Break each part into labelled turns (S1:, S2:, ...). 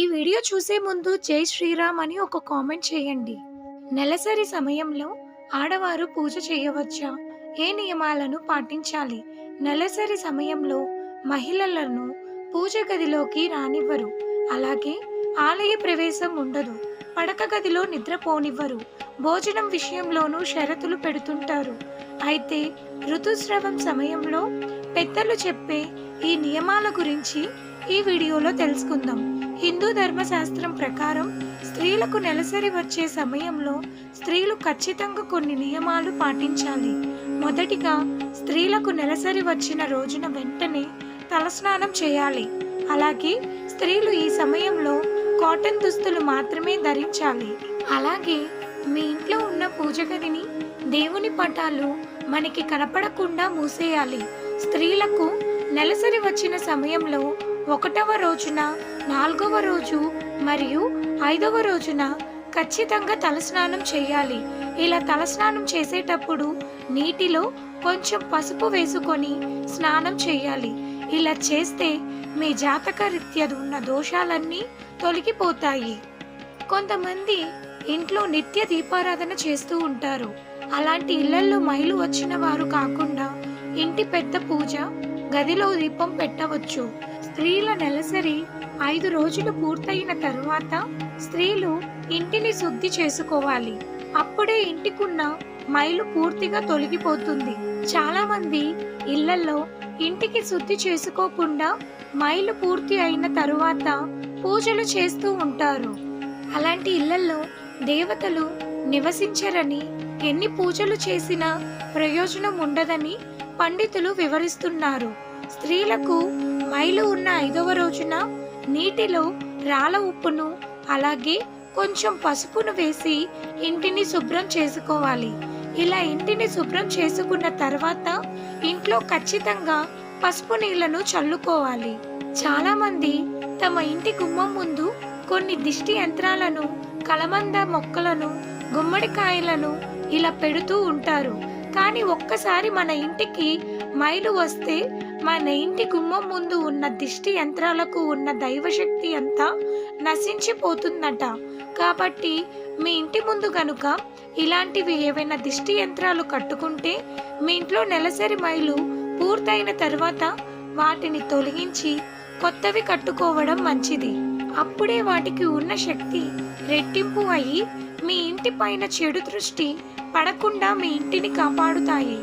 S1: ఈ వీడియో చూసే ముందు జై శ్రీరామ్ అని ఒక కామెంట్ చేయండి. నెలసరి సమయంలో ఆడవారు పూజ చేయవచ్చా? ఏ నియమాలను పాటించాలి? నెలసరి సమయంలో మహిళలను పూజ గదిలోకి రానివ్వరు. అలాగే ఆలయ ప్రవేశం ఉండదు. పడక గదిలో నిద్రపోనివ్వరు. భోజనం విషయంలోనూ షరతులు పెడుతుంటారు. అయితే ఋతుస్రావం సమయంలో పెద్దలు చెప్పే ఈ నియమాల గురించి ఈ వీడియోలో తెలుసుకుందాం. హిందూ ధర్మశాస్త్రం ప్రకారం స్త్రీలకు నెలసరి వచ్చే సమయంలో స్త్రీలు ఖచ్చితంగా కొన్ని నియమాలు పాటించాలి. మొదటిగా స్త్రీలకు నెలసరి వచ్చిన రోజున వెంటనే తలస్నానం చేయాలి. అలాగే స్త్రీలు ఈ సమయంలో కాటన్ దుస్తులు మాత్రమే ధరించాలి. అలాగే మీ ఇంట్లో ఉన్న పూజ గదిని దేవుని పటాలు మనకి కనపడకుండా మూసేయాలి. స్త్రీలకు నెలసరి వచ్చిన సమయంలో ఒకటవ రోజున నాలుగవ రోజు మరియు ఐదవ రోజున ఖచ్చితంగా తలస్నానం చేయాలి. ఇలా తలస్నానం చేసేటప్పుడు నీటిలో కొంచెం పసుపు వేసుకొని స్నానం చేయాలి. ఇలా చేస్తే మీ జాతక రీత్యా ఉన్న దోషాలన్నీ తొలగిపోతాయి. కొంతమంది ఇంట్లో నిత్య దీపారాధన చేస్తూ ఉంటారు. అలాంటి ఇళ్ళల్లో మైలు వచ్చిన వారు కాకుండా ఇంటి పెద్ద పూజ గదిలో దీపం పెట్టవచ్చు. స్త్రీల నెలసరి ఐదు రోజులు పూర్తయిన తరువాత స్త్రీలు ఇంటిని శుద్ధి చేసుకోవాలి. అప్పుడే ఇంటికున్న మైలు పూర్తిగా తొలగిపోతుంది. చాలా మంది ఇళ్ళలో ఇంటికి శుద్ధి చేసుకోకుండా మైలు పూర్తి అయిన తరువాత పూజలు చేస్తూ ఉంటారు. అలాంటి ఇళ్ళలో దేవతలు నివసించరని ఎన్ని పూజలు చేసినా ప్రయోజనం ఉండదని పండితులు వివరిస్తున్నారు. స్త్రీలకు మైలు ఉన్న ఐదవ రోజున నీటిలో రాళ్ళ ఉప్పును అలాగే కొంచెం పసుపును వేసి ఇంటిని శుభ్రం చేసుకోవాలి. ఇలా ఇంటిని శుభ్రం చేసుకున్న తర్వాత ఇంట్లో ఖచ్చితంగా పసుపు నీళ్ళను చల్లుకోవాలి. చాలా మంది తమ ఇంటి గుమ్మం ముందు కొన్ని దిష్టి యంత్రాలను కలమంద మొక్కలను గుమ్మడికాయలను ఇలా పెడుతూ ఉంటారు. కానీ ఒక్కసారి మన ఇంటికి మైలు వస్తే మన ఇంటి గుమ్మం ముందు ఉన్న దిష్టి యంత్రాలకు ఉన్న దైవశక్తి అంతా నశించిపోతుందట. కాబట్టి మీ ఇంటి ముందు గనుక ఇలాంటివి ఏవైనా దిష్టి యంత్రాలు కట్టుకుంటే మీ ఇంట్లో నెలసరి మైలు పూర్తయిన తర్వాత వాటిని తొలగించి కొత్తవి కట్టుకోవడం మంచిది. అప్పుడే వాటికి ఉన్న శక్తి రెట్టింపు అయ్యి మీ ఇంటి పైన చెడు దృష్టి పడకుండా మీ ఇంటిని కాపాడుతాయి.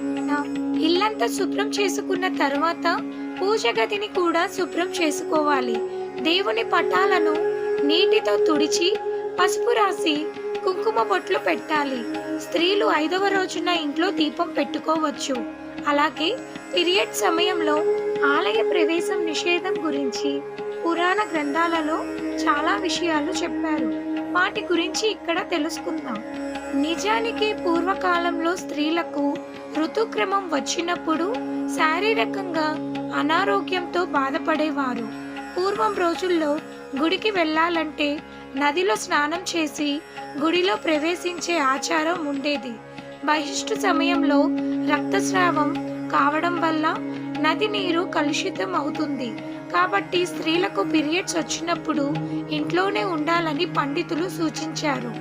S1: ఇల్లంతా శుభ్రం చేసుకున్న తర్వాత పూజ గదిని కూడా శుభ్రం చేసుకోవాలి. దేవుని పటాలను నీటితో తుడిచి పసుపు రాసి కుంకుమ బొట్లు పెట్టాలి. స్త్రీలు ఐదవ రోజున ఇంట్లో దీపం పెట్టుకోవచ్చు. అలాగే పీరియడ్ సమయంలో ఆలయ ప్రవేశం నిషేధం గురించి పురాణ గ్రంథాలలో చాలా విషయాలు చెప్పారు. వాటి గురించి ఇక్కడ తెలుసుకుందాం. నిజానికి పూర్వకాలంలో స్త్రీలకు ఋతుక్రమం వచ్చినప్పుడు శారీరకంగా అనారోగ్యంతో బాధపడేవారు. పూర్వం రోజుల్లో గుడికి వెళ్ళాలంటే నదిలో స్నానం చేసి గుడిలో ప్రవేశించే ఆచారం ఉండేది. బహిష్టు సమయంలో రక్తస్రావం కావడం వల్ల నది నీరు కలుషితం అవుతుంది. కాబట్టి స్త్రీలకు పీరియడ్స్ వచ్చినప్పుడు ఇంట్లోనే ఉండాలని పండితులు సూచించారు.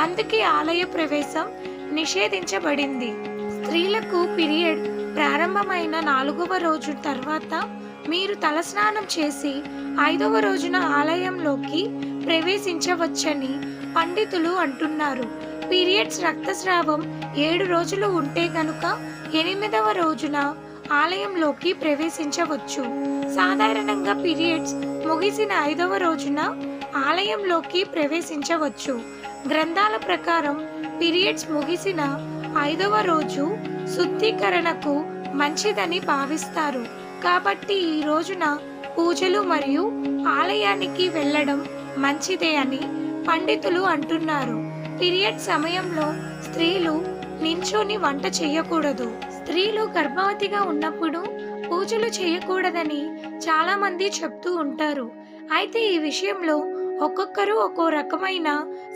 S1: అందుకే ఆలయ ప్రవేశం నిషేధించబడింది. స్త్రీలకు పీరియడ్ ప్రారంభమైన నాలుగవ రోజు తర్వాత మీరు తలస్నానం చేసి ఐదవ రోజున ఆలయంలోకి ప్రవేశించవచ్చని పండితులు అంటున్నారు. పీరియడ్స్ రక్తస్రావం ఏడు రోజులు ఉంటే గనుక ఎనిమిదవ రోజున ఆలయంలోకి ప్రవేశించవచ్చు. సాధారణంగా పీరియడ్స్ ముగిసిన ఐదవ రోజున ఆలయంలోకి ప్రవేశించవచ్చు. గ్రంథాల ప్రకారం పీరియడ్స్ ముగిసిన ఐదవ రోజు శుద్ధీకరణకు మంచిదని భావిస్తారు. కాబట్టి ఈ రోజున పూజలు మరియు ఆలయానికి వెళ్ళడం మంచిదే అని పండితులు అంటున్నారు. పీరియడ్ సమయంలో స్త్రీలు నించొని వంట చేయకూడదు. స్త్రీలు గర్భవతిగా ఉన్నప్పుడు పూజలు చేయకూడదని చాలా మంది చెప్తూ ఉంటారు. అయితే ఈ విషయంలో ఒక్కొక్కరు ఒక్కో రకమైన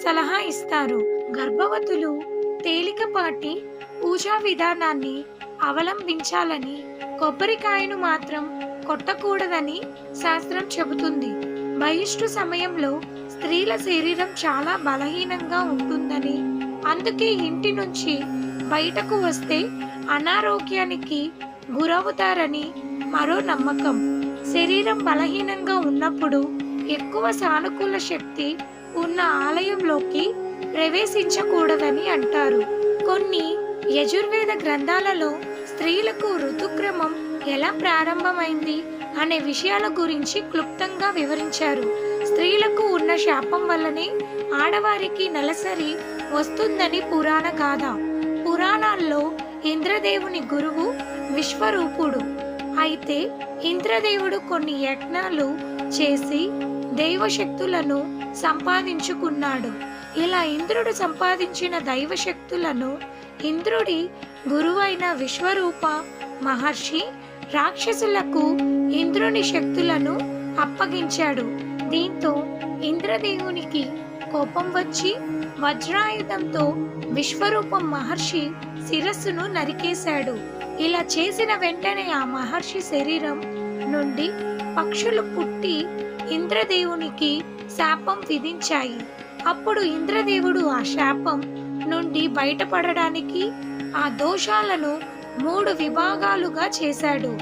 S1: సలహా ఇస్తారు. గర్భవతులు తేలికపాటి పూజా విధానాన్ని అవలంబించాలని కొబ్బరికాయను మాత్రం కొట్టకూడదని శాస్త్రం చెబుతుంది. బహిష్టు సమయంలో స్త్రీల శరీరం చాలా బలహీనంగా ఉంటుందని అందుకే ఇంటి నుంచి బయటకు వస్తే అనారోగ్యానికి గురవుతారని మరో నమ్మకం. శరీరం బలహీనంగా ఉన్నప్పుడు ఎక్కువ సానుకూల శక్తి ఉన్న ఆలయంలోకి ప్రవేశించకూడదని అంటారు. కొన్ని యజుర్వేద గ్రంథాలలో స్త్రీలకు ఋతుక్రమం ఎలా ప్రారంభమైంది అనే విషయాల గురించి క్లుప్తంగా వివరించారు. స్త్రీలకు ఉన్న శాపం వల్లనే ఆడవారికి నెలసరి వస్తుందని పురాణ గాథ. పురాణాల్లో ఇంద్రదేవుని గురువు విశ్వరూపుడు. అయితే ఇంద్రదేవుడు కొన్ని యజ్ఞాలు చేసి దైవశక్తులను సంపాదించుకున్నాడు. ఇలా ఇంద్రుడు సంపాదించిన దైవశక్తులను ఇంద్రుడి గురువైన విశ్వరూప మహర్షి రాక్షసులకు ఇంద్రుని శక్తులను అప్పగించాడు. దీంతో ఇంద్రదేవునికి కోపం వచ్చి వజ్రాయుధంతో విశ్వరూపం మహర్షి శిరస్సును నరికేశాడు. ఇలా చేసిన వెంటనే ఆ మహర్షి శరీరం నుండి పక్షులు పుట్టి ఇంద్రదేవునికి శాపం విధించాయి. అప్పుడు ఇంద్రదేవుడు ఆ శాపం నుండి బయటపడడానికి ఆ దోషాలను మూడు విభాగాలుగా చేశాడు.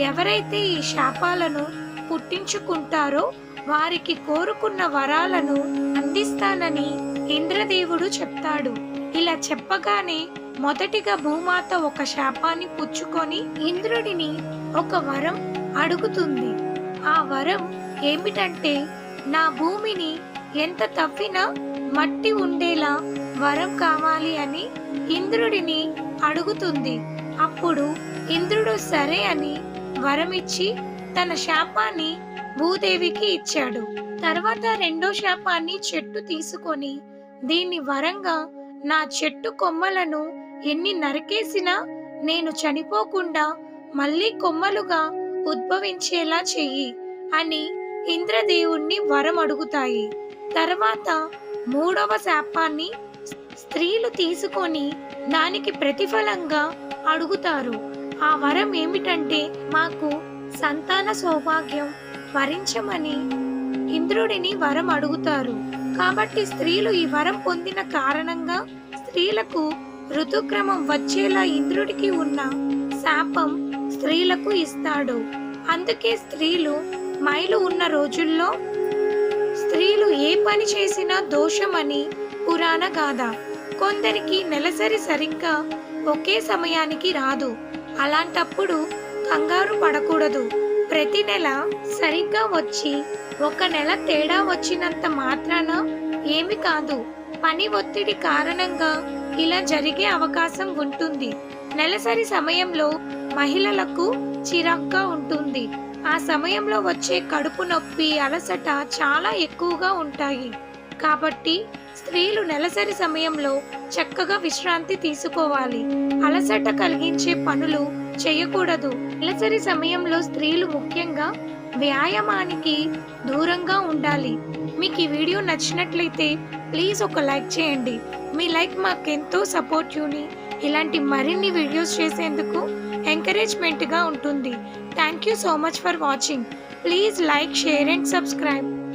S1: ఎవరైతే ఈ శాపాలను పుట్టించుకుంటారో వారికి కోరుకున్న వరాలను అందిస్తానని ఇంద్రదేవుడు చెప్తాడు. ఇలా చెప్పగానే మొదటిగా భూమాత ఒక శాపాన్ని పుచ్చుకొని ఇంద్రుడిని ఒక వరం అడుగుతుంది. ఆ వరం ఏమిటంటే నా భూమిని ఎంత తవ్వినా మట్టి ఉండేలా వరం కావాలి అని ఇంద్రుడిని అడుగుతుంది. అప్పుడు ఇంద్రుడు సరే అని వరమిచ్చి తన శాపాన్ని భూదేవికి ఇచ్చాడు. తర్వాత రెండో శాపాన్ని చెట్టు తీసుకొని దీన్ని వరంగా నా చెట్టు కొమ్మలను ఎన్ని నరికేసినా నేను చనిపోకుండా మళ్ళీ కొమ్మలుగా ఉద్భవించేలా చెయ్యి అని ఇంద్రదేవుణ్ణి వరం అడుగుతాయి. తర్వాత మూడవ శాపాన్ని స్త్రీలు తీసుకొని దానికి ప్రతిఫలంగా అడుగుతారు. ఆ వరం ఏమిటంటే మాకు సంతాన సౌభాగ్యం వరించమని ఇంద్రుడిని వరం అడుగుతారు. కాబట్టి స్త్రీలు ఈ వరం పొందిన కారణంగా స్త్రీలకు ఋతుక్రమం వచ్చేలా ఇంద్రుడికి ఉన్న శాపం స్త్రీలకు ఇస్తాడు. అందుకే స్త్రీలు మైలు ఉన్న రోజుల్లో స్త్రీలు ఏ పని చేసినా దోషమని పురాణ గాథ. కొందరికి నెలసరి సరిగ్గా ఒకే సమయానికి రాదు. అలాంటప్పుడు కంగారు పడకూడదు. ప్రతి నెల సరిగ్గా వచ్చి ఒక నెల తేడా వచ్చినంత మాత్రాన ఏమి కాదు. పని ఒత్తిడి కారణంగా ఇలా జరిగే అవకాశం ఉంటుంది. నెలసరి సమయంలో మహిళలకు చిరాగ్గా ఉంటుంది. ఆ సమయంలో వచ్చే కడుపు నొప్పి అలసట చాలా ఎక్కువగా ఉంటాయి. కాబట్టి స్త్రీలు నెలసరి సమయంలో చక్కగా విశ్రాంతి తీసుకోవాలి. అలసట కలిగించే పనులు చేయకూడదు. నెలసరి సమయంలో స్త్రీలు ముఖ్యంగా వ్యాయామానికి దూరంగా ఉండాలి. మీకు ఈ వీడియో నచ్చినట్లయితే ప్లీజ్ ఒక లైక్ చేయండి. మీ లైక్ మాకెంతో యూని ఇలాంటి మరిన్ని వీడియోస్ చేసేందుకు ఎంకరేజ్మెంట్గా ఉంటుంది. Thank you so much for watching please like share and subscribe